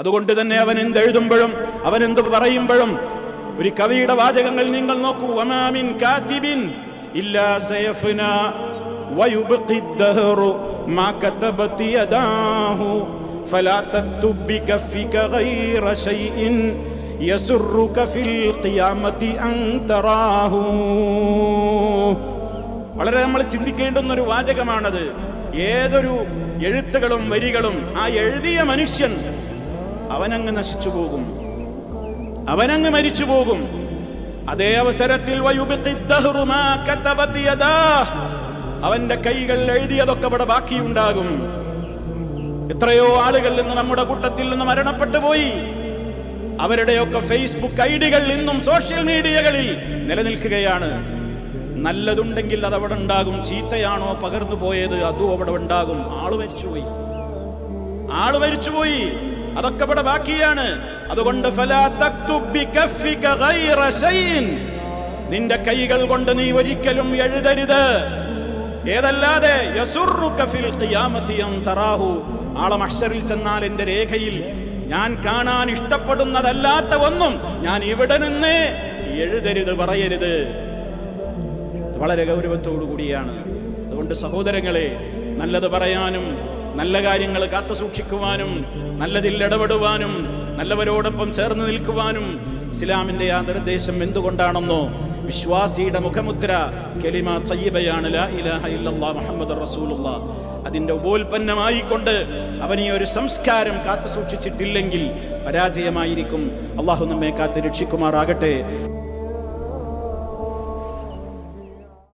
അതുകൊണ്ട് തന്നെ അവൻ എന്തെഴുതുമ്പോഴും അവൻ എന്ത് പറയുമ്പോഴും ഒരു കവിയുടെ വാചകങ്ങൾ നിങ്ങൾ നോക്കൂ വമാമിൻ കാത്തിബിൻ ഇല്ലാ സയഫ്ന വയുബ്ഖി الدهر ما كتبت يداه فلا تكتب بكفك غير شيء يسرك في القيامة أن تراه വളരെ നമ്മൾ ചിന്തിക്കേണ്ടുന്ന ഒരു വാചകമാണത് ഏതൊരു എഴുത്തുകളും വരികളും ആ എഴുതിയ മനുഷ്യൻ അവനങ്ങ് നശിച്ചു പോകും അവനങ്ങ് മരിച്ചു പോകും അതേ അവസരത്തിൽ അവന്റെ കൈകൾ എഴുതിയതൊക്കെ അവിടെ ബാക്കിയുണ്ടാകും. എത്രയോ ആളുകൾ ഇന്ന് നമ്മുടെ കൂട്ടത്തിൽ നിന്ന് മരണപ്പെട്ടു പോയി. അവരുടെയൊക്കെ ഫേസ്ബുക്ക് ഐഡികൾ ഇന്നും സോഷ്യൽ മീഡിയകളിൽ നിലനിൽക്കുകയാണ്. നല്ലതുണ്ടെങ്കിൽ അത് അവിടെ ഉണ്ടാകും. ചീത്തയാണോ പകർന്നു പോയത്? അതും അവിടെ ഉണ്ടാകും. ആൾ മരിച്ചുപോയി. ആൾ മരിച്ചുപോയി. അതൊക്കെ ഇവിടെ ബാക്കിയാണ്. അതുകൊണ്ട്. നിന്റെ കൈകൾ കൊണ്ട് നീ ഒരിക്കലും എഴുതരുത്. ഏതല്ലാതെ ആളെ മഹ്ശറിൽ ചെന്നാൽ എന്റെ രേഖയിൽ ഞാൻ കാണാൻ ഇഷ്ടപ്പെടുന്നതല്ലാത്ത ഒന്നും ഞാൻ ഇവിടെ നിന്ന് എഴുതരുത് പറയരുത്. വളരെ ഗൗരവത്തോടു കൂടിയാണ് അതുകൊണ്ട് സഹോദരങ്ങളെ നല്ലത് പറയാനും നല്ല കാര്യങ്ങൾ കാത്തു സൂക്ഷിക്കുവാനും നല്ലതിൽ ഇടപെടുവാനും നല്ലവരോടൊപ്പം ചേർന്ന് നിൽക്കുവാനും ഇസ്ലാമിന്റെ ആ നിർദ്ദേശം എന്തുകൊണ്ടാണെന്നോ വിശ്വാസിയുടെ മുഖമുദ്ര കെലിമ തയ്യബയാണ് ലാ ഇലാഹ ഇല്ലല്ലാ മുഹമ്മദ് റസൂലുള്ള. അതിന്റെ ഉപോൽപ്പന്നമായിക്കൊണ്ട് അവൻ ഈ ഒരു സംസ്കാരം കാത്തു സൂക്ഷിച്ചിട്ടില്ലെങ്കിൽ പരാജയമായിരിക്കും. അള്ളാഹു നമ്മെ കാത്ത് രക്ഷിക്കുമാറാകട്ടെ.